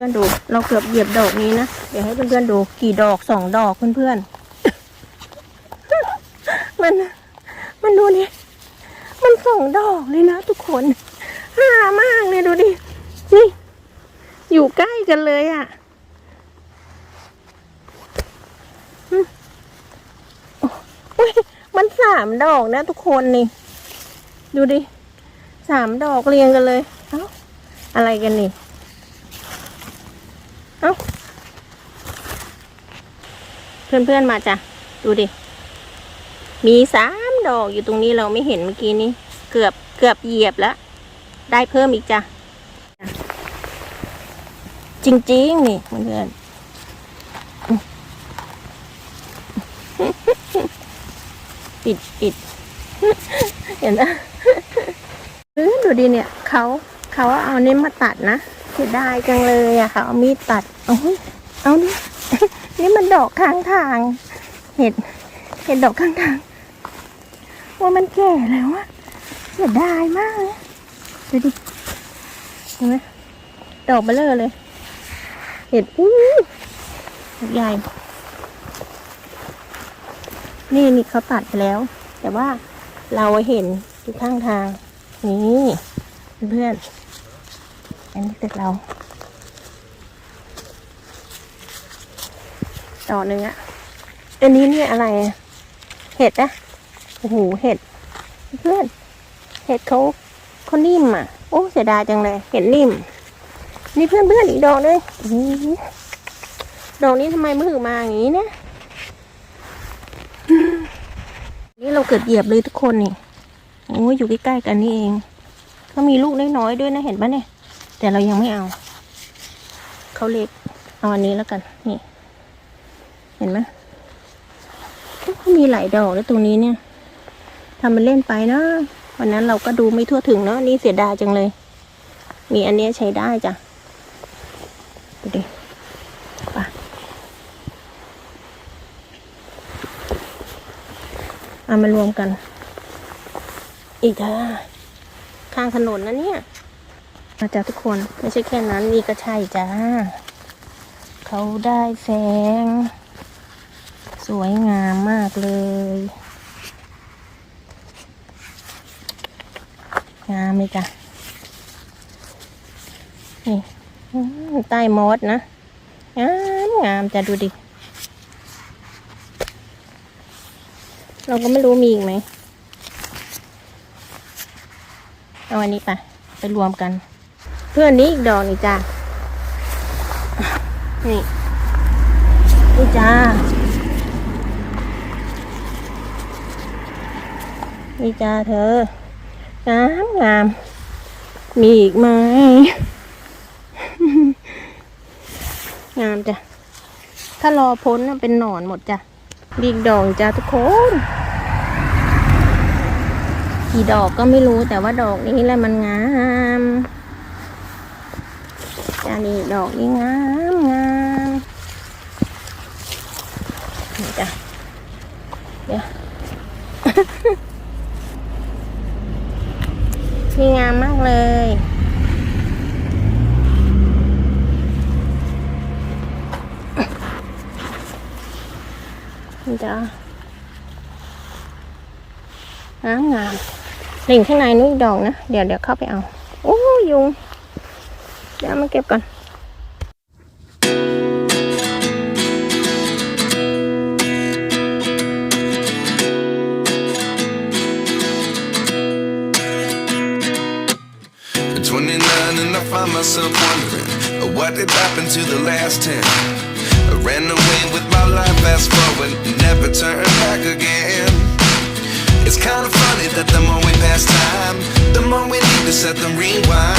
เพื่อนดูเราเกือบเหยียบดอกนี้นะ เดี๋ยวให้เพื่อนๆดูกี่ดอกสองดอกเพื่อนๆ มัน มันดูนี่มันสองดอกเลยนะทุกคนห่ามากเลยดูดิ นี่ อยู่ใกล้กันเลยอะ่ะอืมโอ้ยมันสามดอกนะทุกคนนี่ ดูดิสามดอกเรียงกันเลย เอ้า อะไรกันนี่ เอ้า เพื่อนๆมาจ้ะ ดูดิ มีสามดอกอยู่ตรงนี้เราไม่เห็นเมื่อกี้นี้ เกือบเกือบเหยียบแล้ว ได้เพิ่มอีกจ้ะ จริงๆ นี่เพื่อนปิดปิดเห็นไหมเออดูดิเนี่ย เขา เขาเอาเนี้มาตัดนะ สียดายจังเลยอะเขาเอามีดตัดเอาเฮ้ยเอานี่นี่มันดอกข้างทาง เห็ด เห็ดดอกข้างทางว่ามันแก่แล้วอะเสียดายมากเลยดูดิเห็นไหมดอกเบลเลอเลย เห็ดอู้ใหญ่ นี่นี่เขาตัดไปแล้ว แต่ว่าเราเห็นอยู่ข้างทาง นี่เพื่อน อันนี้ตึกเรา ต่อหนึ่งอะอันนี้เนี่ยอะไร เห็ดนะโอ้โหเห็ด เพื่อน เห็ดเขาเขานิ่มอะ โอ้เสียดายจังเลย เห็ดนิ่ม นี่เพื่อนเพื่อนอีกดอกเลยอื้อดอกนี้ทำไมมันถึงมาอย่างนี้เนี่ยนี่เราเกิดเหยียบเลยทุกคนนี่ โอ้ยอยู่ใกล้ๆกันนี่เองเขามีลูกน้อยๆด้วยนะเห็นปะเนี่ย แต่เรายังไม่เอา เขาเล็ก เอาอันนี้แล้วกัน นี่ เห็นไหมเขามีหลายดอกแล้วตรงนี้เนี่ยทำมันเล่นไปนะ วันนั้นเราก็ดูไม่ทั่วถึงเนาะ นี่เสียดายจังเลย มีอันนี้ใช้ได้จ้ะดูดิไปเอามารวมกัน อีกจ้าข้างถนนนะเนี่ย มาจ้าทุกคนไม่ใช่แค่นั้นนี่ก็ใช่จ้าเขาได้แสง สวยงามมากเลย งามเลยจ้ะนี่ใต้มอสนะงามงามจะดูดิ เราก็ไม่รู้มีอีกไหม เอาอันนี้ไป ไปรวมกัน เพื่อนนี้อีกดอกนี่จ้านี่นี่จ้า นี่จ้าเธองามงาม มีอีกไหมงามจ้ะ ถ้ารอพ้นน่ะเป็นหนอนหมดจ้ะมีกดอกจ้ะทุกคน กี่ดอกก็ไม่รู้แต่ว่าดอกนี้แหละมันงาม จ้านี่ดอกนี้งามงามนี่จ้ะเดี๋ยวนี่งามมากเลยนี่จ้ะงามงามลิงข้างในนู้นดอกนะ เดี๋ยวเดี๋ยวเข้าไปเอา โอ้ยุง เดี๋ยวเอามาเก็บก่อน At 29 and I find myself wondering uh, what did happen to the last 10. I ran away with my life, fast forward, never turn back again. It's kind of funny that the more we pass time, the more we need to set them rewind.